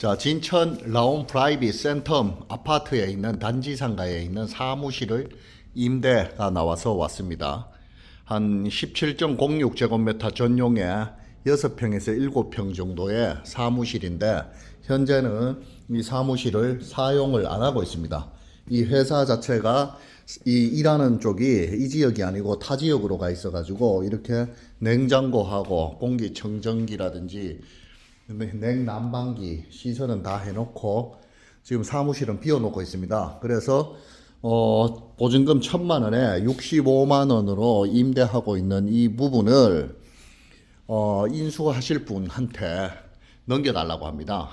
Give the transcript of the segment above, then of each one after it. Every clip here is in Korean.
자, 진천 라온 프라이빗 센텀 아파트에 있는 단지 상가에 있는 사무실을 임대가 나와서 왔습니다. 한 17.06제곱미터 전용의 6평에서 7평 정도의 사무실인데 현재는 이 사무실을 사용을 안 하고 있습니다. 이 회사 자체가 이 일하는 쪽이 이 지역이 아니고 타 지역으로 가 있어 가지고 이렇게 냉장고하고 공기청정기라든지 냉난방기 시설은 다 해놓고 지금 사무실은 비워놓고 있습니다. 그래서 어, 보증금 천만 원에 65만 원으로 임대하고 있는 이 부분을 어, 인수하실 분한테 넘겨달라고 합니다.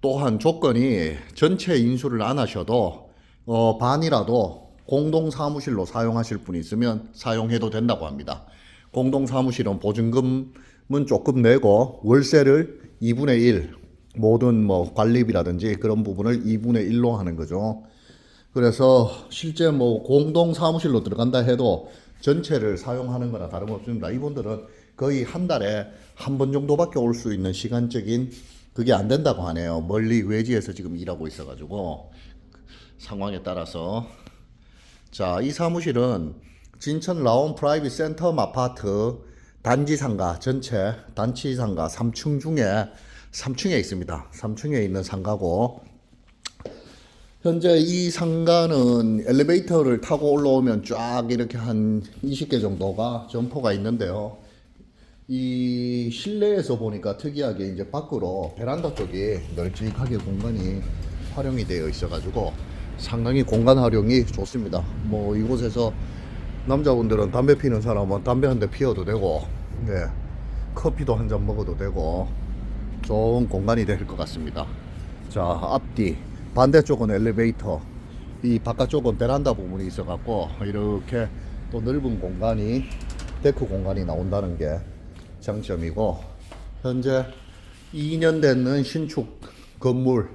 또한 조건이 전체 인수를 안 하셔도 어, 반이라도 공동 사무실로 사용하실 분이 있으면 사용해도 된다고 합니다. 공동 사무실은 보증금 은 조금 내고 월세를 2분의 1 모든 뭐 관리비라든지 그런 부분을 2분의 1로 하는 거죠. 그래서 실제 뭐 공동 사무실로 들어간다 해도 전체를 사용하는 거나 다름없습니다. 이분들은 거의 한 달에 한 번 정도밖에 올 수 있는 시간적인 그게 안 된다고 하네요. 멀리 외지에서 지금 일하고 있어가지고 상황에 따라서 자, 이 사무실은 진천 라온 프라이빗 센텀 아파트 단지 상가 전체 단지 상가 3층 중에 3층에 있습니다. 3층에 있는 상가고 현재 이 상가는 엘리베이터를 타고 올라오면 쫙 이렇게 한 20개 정도가 점포가 있는데요. 이 실내에서 보니까 특이하게 이제 밖으로 베란다 쪽이 널찍하게 공간이 활용이 되어 있어가지고 상당히 공간 활용이 좋습니다. 뭐 이곳에서 남자분들은 담배 피는 사람은 담배 한 대 피워도 되고, 네, 커피도 한 잔 먹어도 되고, 좋은 공간이 될 것 같습니다. 자, 앞뒤 반대쪽은 엘리베이터, 이 바깥쪽은 베란다 부분이 있어 갖고 이렇게 또 넓은 공간이 데크 공간이 나온다는 게 장점이고 현재 2년 되는 신축 건물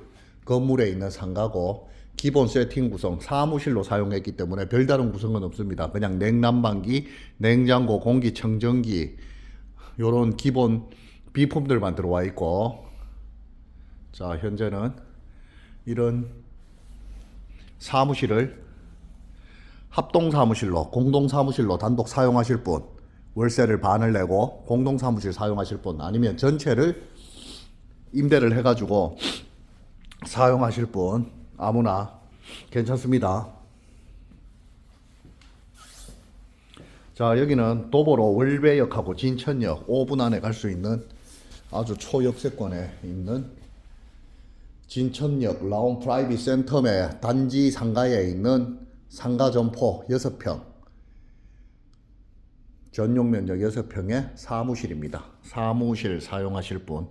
건물에 있는 상가고 기본 세팅 구성 사무실로 사용했기 때문에 별다른 구성은 없습니다. 그냥 냉난방기, 냉장고, 공기청정기 요런 기본 비품들만 들어와 있고 자 현재는 이런 사무실을 합동 사무실로 공동 사무실로 단독 사용하실 분 월세를 반을 내고 공동 사무실 사용하실 분 아니면 전체를 임대를 해 가지고 사용하실 분 아무나 괜찮습니다. 자, 여기는 도보로 월배역하고 진천역 5분 안에 갈 수 있는 아주 초역세권에 있는 진천역 라온 프라이빗 센텀의 단지 상가에 있는 상가 점포 6평 전용 면적 6평의 사무실입니다. 사무실 사용하실 분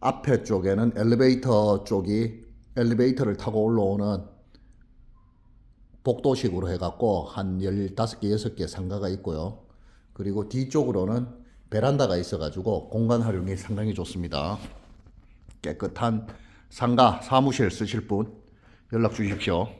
앞에 쪽에는 엘리베이터 쪽이 엘리베이터를 타고 올라오는 복도식으로 해갖고 한 15개, 6개 상가가 있고요. 그리고 뒤쪽으로는 베란다가 있어가지고 공간 활용이 상당히 좋습니다. 깨끗한 상가, 사무실 쓰실 분 연락 주십시오.